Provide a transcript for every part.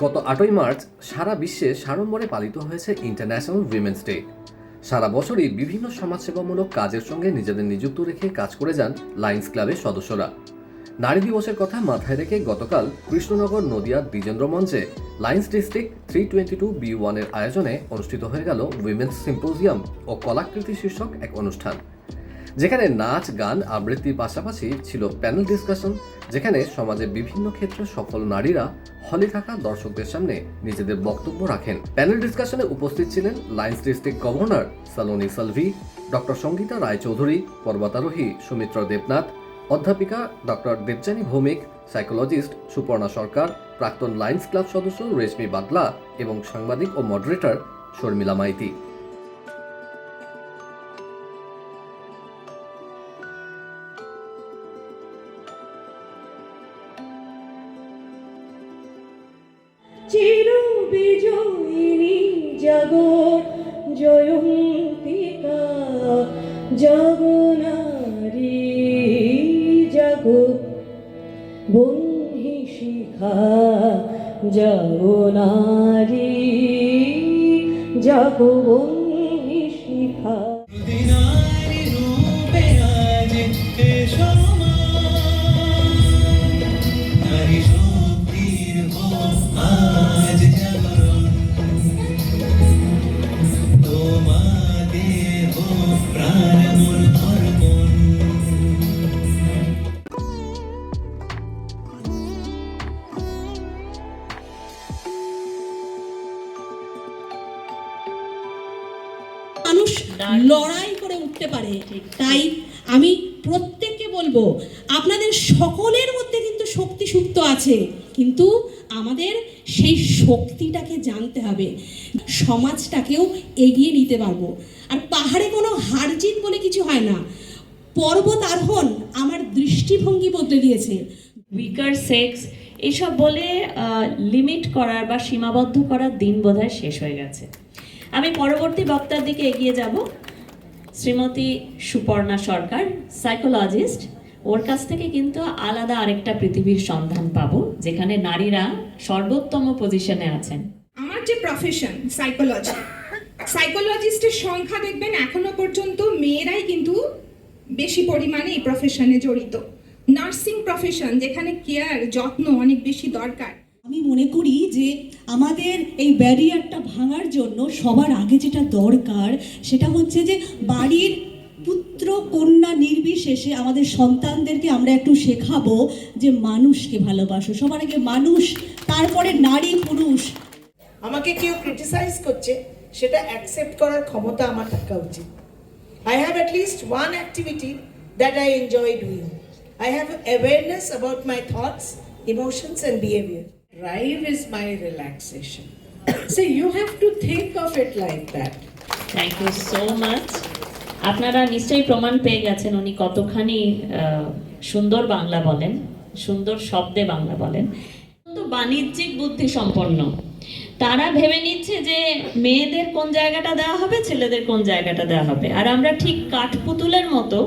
গত আটই মার্চ সারা বিশ্বে সাড়ম্বরে পালিত হয়েছে ইন্টারন্যাশনাল উইমেন্স ডে সারা বছরই বিভিন্ন সমাজসেবামূলক কাজের সঙ্গে নিজেদের নিযুক্ত রেখে কাজ করে যান লায়ন্স ক্লাবের সদস্যরা। নারী দিবসের কথা মাথায় রেখে গতকাল কৃষ্ণনগর নদিয়ার দ্বিজেন্দ্র মঞ্চে Lions district three twenty two B ওয়ানের আয়োজনে অনুষ্ঠিত হয়ে গেল উইমেন্স সিম্পোজিয়াম ও কলাকৃতি শীর্ষক এক অনুষ্ঠান। যেখানে নাচ, গান, আবৃত্তির পাশাপাশি ছিল প্যানেল ডিসকাশন যেখানে সমাজের বিভিন্ন ক্ষেত্রে সফল নারীরা হলে থাকা দর্শকদের সামনে নিজেদের বক্তব্য রাখেন। প্যানেল ডিসকাশনে উপস্থিত ছিলেন Lions district governor Saloni Salvi doctor Sangeeta Raychaudhuri পর্বতারোহী Sumitra Debnath, অধ্যাপিকা ডক্টর দেবযানী ভৌমিক সাইকোলজিস্ট সুপর্ণা সরকার, প্রাক্তন লাইন্স ক্লাব সদস্য রেশমি বাগলা এবং সাংবাদিক ও মডারেটর শর্মিলা মাইতি। বিজয়িনী জগ জয়ন্তিকা জগনারী জগ বন্ধি শিখা জগনারী জগ বন্ধি মানুষ লড়াই করে উঠতে পারে। তাই আমি প্রত্যেককে বলব আপনাদের সকলের মধ্যে কিন্তু শক্তি সুপ্ত আছে কিন্তু আমাদের সেই শক্তিটাকে জানতে হবে। সমাজটাকেও এগিয়ে নিতে পারব। আর পাহাড়ে কোনো হার জিত বলে কিছু হয় না। পর্বত আরোহণ আমার দৃষ্টিভঙ্গি বদলে দিয়েছে। উইকার সেক্স এসব বলে লিমিট করার বা সীমাবদ্ধ করার দিন বোধহয় শেষ হয়ে গেছে। আমি পরবর্তী বক্তার দিকে এগিয়ে যাব। শ্রীমতী সুপর্ণা সরকার সাইকোলজিস্ট ওর কাছ থেকে কিন্তু আলাদা আরেকটা পৃথিবীর সন্ধান পাবো, যেখানে নারীরা সর্বোত্তম পজিশনে আছেন। আমার যে প্রফেশন সাইকোলজি সাইকোলজিস্টের সংখ্যা দেখবেন এখনও পর্যন্ত মেয়েরাই কিন্তু বেশি পরিমাণে এই প্রফেশনে জড়িত। নার্সিং প্রফেশন যেখানে কেয়ার যত্ন অনেক বেশি দরকার। আমি মনে করি যে আমাদের এই ব্যারিয়ারটা ভাঙার জন্য সবার আগে যেটা দরকার সেটা হচ্ছে যে বাড়ির পুত্র, কন্যা নির্বিশেষে আমাদের সন্তানদেরকে আমরা একটু শেখাবো যে মানুষকে ভালোবাসো। সবার আগে মানুষ, তারপরে নারী, পুরুষ। আমাকে কেউ ক্রিটিসাইজ করছে, সেটা অ্যাকসেপ্ট করার ক্ষমতা আমার থাকা উচিত। I have at least one activity that I enjoy doing I have awareness about my thoughts emotions and behaviour drive is my relaxation. so you have to think of it like that. Thank you so much আপনারা নিশ্চয়ই প্রমাণ পেয়ে গেছেন উনি কতখানি সুন্দর বাংলা বলেন, সুন্দর শব্দে বাংলা বলেন। তো বাণিজ্যিক বুদ্ধি সম্পন্ন। তারা ভেবে নিচ্ছে যে মেয়েদের কোন জায়গাটা দেওয়া হবে, ছেলেদের কোন জায়গাটা দেওয়া হবে। আর আমরা ঠিক কাঠপুতুলের মতো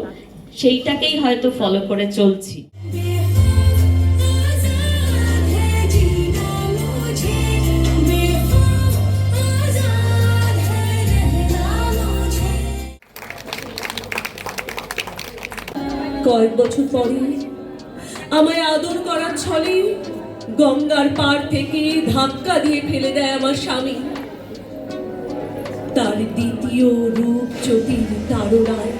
সেইটাকেই হয়তো ফলো করে চলছি। কয়েক বছর পরে আমায় আদর করার ছলে গঙ্গার পার থেকে ধাক্কা দিয়ে ফেলে দেয় আমার স্বামী। তার দ্বিতীয় রূপ জ্যোতির তারণায়,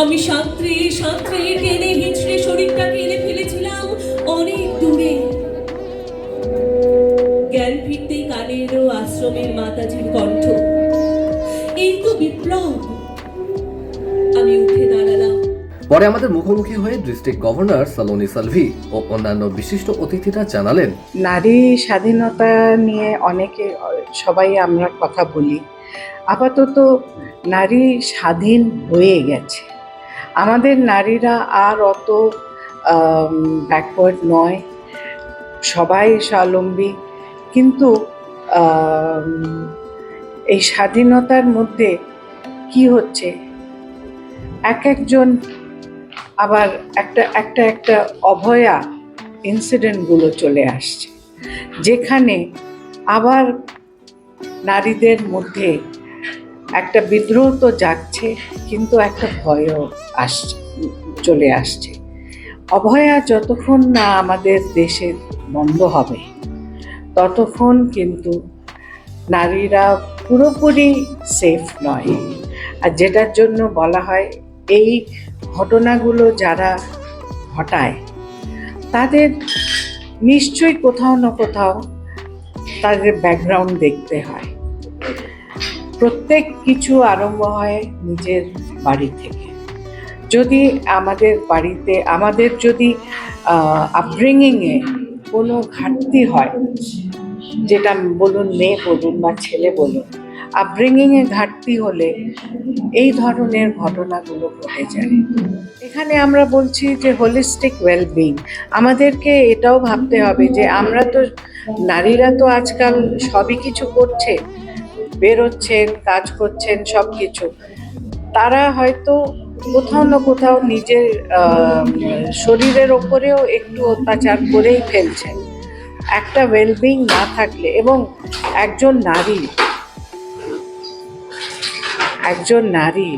আমি সাঁতরে সাঁতরে টেনে হিঁচড়ে শরীরটা এনে ফেলেছিলাম অনেক দূরে। জ্ঞান ফিরতেই কানেরও আশ্রমের মাতাজির কণ্ঠ। এই তো বিপ্লব পরে আমাদের মুখোমুখি হয়ে ডিস্ট্রিক্ট গভর্নর সালোনি সালভি ও অন্যান্য বিশিষ্ট অতিথিরা জানালেন, নারী স্বাধীনতা নিয়ে অনেকে, সবাই আমরা কথা বলি। আপাতত নারী স্বাধীন হয়ে গেছে। আমাদের নারীরা আর অত ব্যাকওয়ার্ড নয়। সবাই স্বাবলম্বী। কিন্তু এই স্বাধীনতার মধ্যে কি হচ্ছে? এক একজন আবার একটা একটা একটা অভয়া ইনসিডেন্টগুলো চলে আসছে। যেখানে আবার নারীদের মধ্যে একটা বিদ্রোহ তো যাচ্ছে কিন্তু একটা ভয়ও আসছে, চলে আসছে। অভয়া যতক্ষণ না আমাদের দেশে বন্ধ হবে, ততক্ষণ কিন্তু নারীরা পুরোপুরি সেফ নয়। আর যেটার জন্য বলা হয়, এই ঘটনাগুলো যারা ঘটায়, তাদের নিশ্চয়ই কোথাও না কোথাও তাদের ব্যাকগ্রাউন্ড দেখতে হয়। প্রত্যেক কিছু আরম্ভ হয় নিজের বাড়ি থেকে। যদি আমাদের বাড়িতে, আমাদের যদি আপব্রিঙ্গিংয়ে কোনো ঘাটতি হয়, যেটা বলুন মেয়ে বলুন বা ছেলে বলুন আপব্রিঙ্গিংয়ে ঘাটতি হলে এই ধরনের ঘটনাগুলো ঘটে যায়। এখানে আমরা বলছি যে হোলিস্টিক ওয়েলবিং আমাদেরকে এটাও ভাবতে হবে যে আমরা তো, নারীরা তো আজকাল সবই কিছু করছে, বেরোচ্ছেন, কাজ করছেন সব কিছু তারা হয়তো কোথাও না কোথাও নিজের শরীরের ওপরেও একটু অত্যাচার করেই ফেলছেন। একটা ওয়েলবিং না থাকলে এবং একজন নারী একজন নারী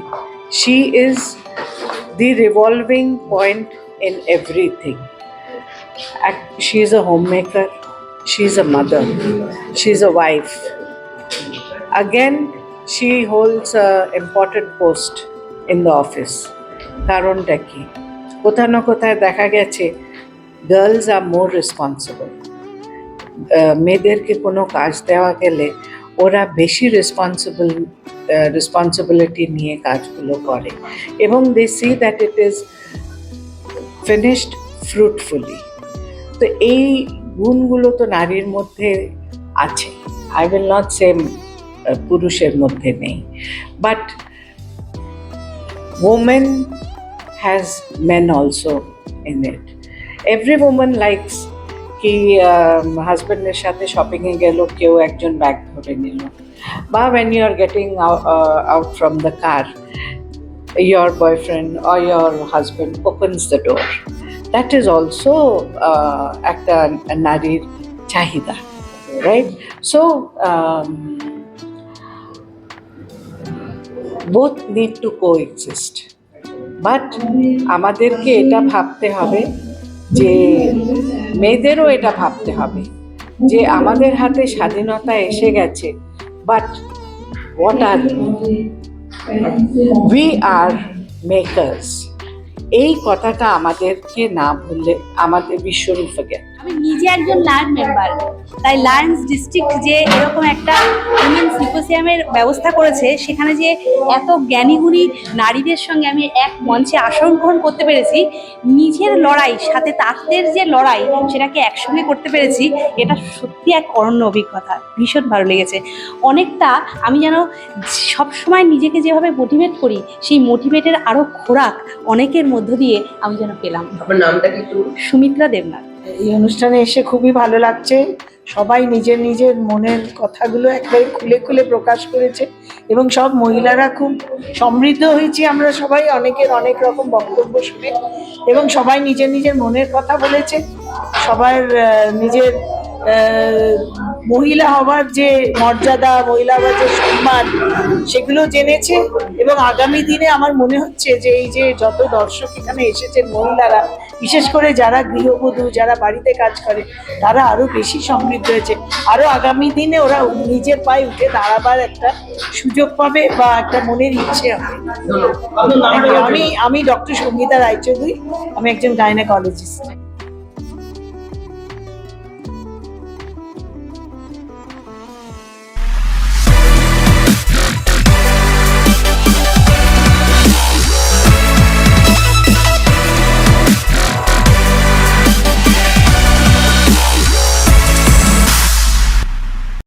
she is the revolving point in everything she is a home maker she is a mother she is a wife again, she holds a important post in the office. কারণটা কি? কোথাও না কোথায় দেখা গেছে গার্লস আর মোর রেসপন্সিবল মেয়েদেরকে কোনো কাজ দেওয়া গেলে ওরা বেশি রেসপন্সিবল রেসপন্সিবিলিটি নিয়ে কাজগুলো করে। এবং they see that it is finished fruitfully তো এই গুণগুলো তো নারীর মধ্যে আছে। আই উইল নট সে পুরুষের মধ্যে নেই। But woman has men also in it every woman likes কি হাজব্যান্ডের সাথে শপিংয়ে গেল, কেউ একজন ব্যাগ ধরে নিল। বা when you are getting out from the car, your boyfriend or your husband opens the door that is also uh, at একটা নারীর চাহিদা right so um, both need to coexist but আমাদেরকে এটা ভাবতে হবে যে মেয়েদেরও এটা ভাবতে হবে যে আমাদের হাতে স্বাধীনতা এসে গেছে but what are we are makers এই কথাটা আমাদেরকে না ভুললে আমাদের বিশ্বরূপ ফেগে আমি নিজে একজন লায়ন মেম্বার তাই লায়ন্স ডিস্ট্রিক্ট যে এরকম একটা উইমেন সিম্পোসিয়ামের ব্যবস্থা করেছে সেখানে যে এত জ্ঞানীগুণী নারীদের সঙ্গে আমি এক মঞ্চে আসন গ্রহণ করতে পেরেছি নিজের লড়াই সাথে তাদের যে লড়াই সেটাকে একসঙ্গে করতে পেরেছি এটা সত্যি এক অরণ্য অভিজ্ঞতা ভীষণ ভালো লেগেছে। অনেকটা আমি যেন সবসময় নিজেকে যেভাবে মোটিভেট করি সেই মোটিভেটের আরও খোরাক অনেকের মধ্য দিয়ে আমি যেন পেলাম। সুমিত্রা দেবনাথ। এই অনুষ্ঠানে এসে খুবই ভালো লাগছে। সবাই নিজের নিজের মনের কথাগুলো একবারে খুলে খুলে প্রকাশ করেছে এবং সব মহিলারা খুব সমৃদ্ধ হয়েছি আমরা সবাই, অনেকের অনেক রকম বক্তব্য শুনে এবং সবাই নিজের নিজের মনের কথা বলেছে। সবার নিজের মহিলা হওয়ার যে মর্যাদা মহিলা হওয়ার যে সম্মান সেগুলো জেনেছে এবং আগামী দিনে আমার মনে হচ্ছে যে এই যে যত দর্শক এখানে এসেছেন মহিলারা বিশেষ করে যারা গৃহবধূ যারা বাড়িতে কাজ করে তারা আরও বেশি সমৃদ্ধ হয়েছে। আরও আগামী দিনে ওরা নিজের পায়ে উঠে দাঁড়াবার একটা সুযোগ পাবে বা একটা মনের ইচ্ছে হবে। আমি আমি ডক্টর সঙ্গীতা রায়চৌধুরী আমি একজন গাইনোকোলজিস্ট।